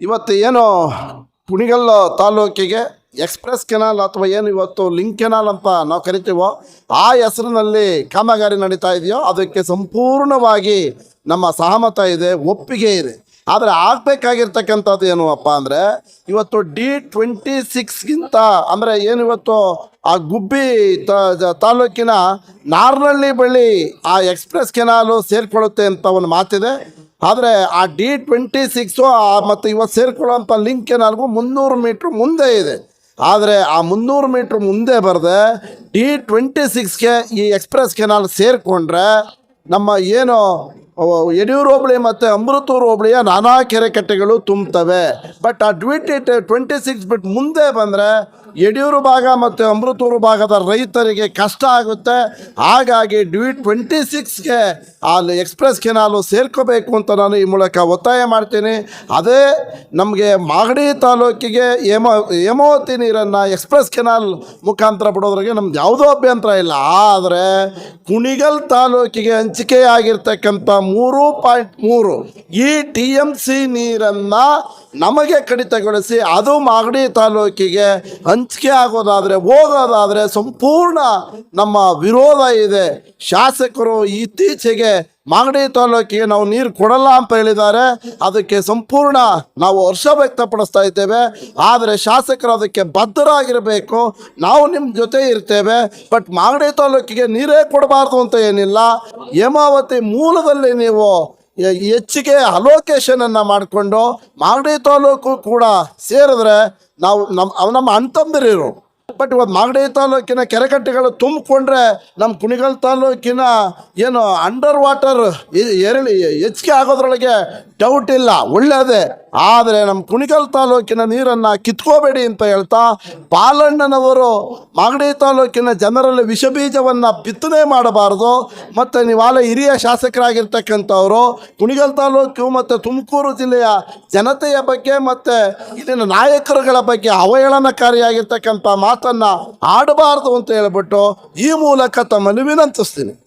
ಇವತ್ತು ಏನು ಕುಣಿಗಲ್ ತಾಲೂಕಿಗೆ ಎಕ್ಸ್ಪ್ರೆಸ್ ಕೆನಾಲ್ ಅಥವಾ ಏನು ಇವತ್ತು ಲಿಂಕ್ ಕೆನಾಲ್ ಅಂತ ನಾವು ಕರಿತೀವೋ, ಆ ಹೆಸರಿನಲ್ಲಿ ಕಾಮಗಾರಿ ನಡೀತಾ ಇದೆಯೋ, ಅದಕ್ಕೆ ಸಂಪೂರ್ಣವಾಗಿ ನಮ್ಮ ಸಹಮತ ಇದೆ, ಒಪ್ಪಿಗೆ ಇದೆ. ಆದರೆ ಆಗಬೇಕಾಗಿರ್ತಕ್ಕಂಥದ್ದು ಏನು ಅಪ್ಪ ಅಂದರೆ, ಇವತ್ತು ಡಿ ಟ್ವೆಂಟಿ ಸಿಕ್ಸ್ಗಿಂತ ಅಂದರೆ ಏನು ಇವತ್ತು ಆ ಗುಬ್ಬಿ ತಾಲೂಕಿನ ನಾರ್ನಳ್ಳಿ ಬಳಿ ಆ ಎಕ್ಸ್ಪ್ರೆಸ್ ಕೆನಾಲು ಸೇರಿಕೊಳ್ಳುತ್ತೆ ಅಂತ ಒಂದು ಮಾತಿದೆ. ಆದರೆ ಆ ಡಿ ಟ್ವೆಂಟಿ ಸಿಕ್ಸು ಮತ್ತು ಇವತ್ತು ಸೇರಿಕೊಳ್ಳೋಂಥ ಲಿಂಕ್ ನನಗೂ ಮುನ್ನೂರು ಮೀಟ್ರ್ ಮುಂದೆ ಇದೆ. ಆದರೆ ಆ ಮುನ್ನೂರು ಮೀಟ್ರ್ ಮುಂದೆ ಬರದೆ ಡಿ ಟ್ವೆಂಟಿ ಸಿಕ್ಸ್ಗೆ ಈ ಎಕ್ಸ್ಪ್ರೆಸ್ ಕೆನಾಲ್ ಸೇರಿಕೊಂಡ್ರೆ ನಮ್ಮ ಏನು ಯಡಿಯೂರು ಹೋಬಳಿ ಮತ್ತು ಅಮೃತೂರು ಹೋಬಳಿಯ ನಾನಾ ಕೆರೆ ಕಟ್ಟೆಗಳು ತುಂಬ್ತವೆ ಬಟ್ ಆ ಟ್ವೆಂಟಿ ಟ್ವೆಂಟಿ ಸಿಕ್ಸ್ ಬಿಟ್ಟು ಮುಂದೆ ಬಂದರೆ ಯಡಿಯೂರು ಭಾಗ ಮತ್ತು ಅಮೃತೂರು ಭಾಗದ ರೈತರಿಗೆ ಕಷ್ಟ ಆಗುತ್ತೆ. ಹಾಗಾಗಿ ಡ್ವೀಟ್ ಟ್ವೆಂಟಿ ಸಿಕ್ಸ್ಗೆ ಅಲ್ಲಿ ಎಕ್ಸ್ಪ್ರೆಸ್ ಕೆನಾಲು ಸೇರ್ಕೋಬೇಕು ಅಂತ ನಾನು ಈ ಮೂಲಕ ಒತ್ತಾಯ ಮಾಡ್ತೀನಿ. ಅದೇ ನಮಗೆ ಮಾಗಡಿ ತಾಲೂಕಿಗೆ ಏಮೋ ಹೇಮಾವತಿ ನೀರನ್ನು ಎಕ್ಸ್ಪ್ರೆಸ್ ಕೆನಾಲ್ ಮುಖಾಂತರ ಬಿಡೋದ್ರಿಗೆ ನಮ್ದು ಯಾವುದೋ ಅಭ್ಯಂತರ ಇಲ್ಲ. ಆದರೆ ಕುಣಿಗಲ್ ತಾಲೂಕಿಗೆ ಹಂಚಿಕೆಯಾಗಿರ್ತಕ್ಕಂಥ ಮೂರು ಪಾಯಿಂಟ್ ಮೂರು. ಈ ಟಿ ಎಂ ಸಿ ನೀರನ್ನು ನಮಗೆ ಕಡಿತಗೊಳಿಸಿ ಅದು ಮಾಗಡಿ ತಾಲೂಕಿಗೆ ಹಂಚಿಕೆ ಆಗೋದಾದರೆ, ಹೋಗೋದಾದರೆ ಸಂಪೂರ್ಣ ನಮ್ಮ ವಿರೋಧ ಇದೆ. ಶಾಸಕರು ಇತ್ತೀಚೆಗೆ ಮಾಗಡಿ ತಾಲೂಕಿಗೆ ನಾವು ನೀರು ಕೊಡಲ್ಲ ಅಂತ ಹೇಳಿದ್ದಾರೆ. ಅದಕ್ಕೆ ಸಂಪೂರ್ಣ ನಾವು ವರ್ಷ ವ್ಯಕ್ತಪಡಿಸ್ತಾ ಇದ್ದೇವೆ. ಆದರೆ ಶಾಸಕರು ಅದಕ್ಕೆ ಬದ್ಧರಾಗಿರಬೇಕು. ನಾವು ನಿಮ್ಮ ಜೊತೆ ಇರ್ತೇವೆ. ಬಟ್ ಮಾಗಡಿ ತಾಲೂಕಿಗೆ ನೀರೇ ಕೊಡಬಾರ್ದು ಅಂತ ಏನಿಲ್ಲ. ಹೇಮಾವತಿ ಮೂಲದಲ್ಲಿ ನೀವು ಹೆಚ್ಚಿಗೆ ಅಲೋಕೇಶನನ್ನು ಮಾಡಿಕೊಂಡು ಮಾಗಡಿ ತಾಲೂಕು ಕೂಡ ಸೇರಿದ್ರೆ ನಾವು ನಮ್ಮ ನಮ್ಮ ಅಣ್ತಂದಿರು ಬಟ್ ಇವತ್ತು ಮಾಗಡಿ ತಾಲೂಕಿನ ಕೆರೆಕಟ್ಟೆಗಳು ತುಂಬಿಕೊಂಡ್ರೆ ನಮ್ಮ ಕುಣಿಗಲ್ ತಾಲೂಕಿನ ಏನು ಅಂಡರ್ ವಾಟರ್ ಏರಿಳಿ ಹೆಚ್ಚಿಗೆ ಆಗೋದ್ರೊಳಗೆ ಡೌಟ್ ಇಲ್ಲ. ಒಳ್ಳೆಯದೇ ಆದರೆ ನಮ್ಮ ಕುಣಿಗಲ್ ತಾಲೂಕಿನ ನೀರನ್ನು ಕಿತ್ಕೋಬೇಡಿ ಅಂತ ಹೇಳ್ತಾ ಪಾಲಣ್ಣನವರು ಮಾಗಡಿ ತಾಲೂಕಿನ ಜನರಲ್ಲಿ ವಿಷಬೀಜವನ್ನು ಬಿತ್ತನೆ ಮಾಡಬಾರ್ದು. ಮತ್ತು ನೀವಾಲ ಹಿರಿಯ ಶಾಸಕರಾಗಿರ್ತಕ್ಕಂಥವರು, ಕುಣಿಗಲ್ ತಾಲೂಕು ಮತ್ತು ತುಮಕೂರು ಜಿಲ್ಲೆಯ ಜನತೆಯ ಬಗ್ಗೆ ಮತ್ತು ಇಲ್ಲಿನ ನಾಯಕರುಗಳ ಬಗ್ಗೆ ಅವಹೇಳನಕಾರಿಯಾಗಿರ್ತಕ್ಕಂಥ ಮಾತನ್ನು ಆಡಬಾರ್ದು ಅಂತ ಹೇಳಿಬಿಟ್ಟು ಈ ಮೂಲಕ ತಮ್ಮಲ್ಲಿ ವಿನಂತಿಸ್ತೀನಿ.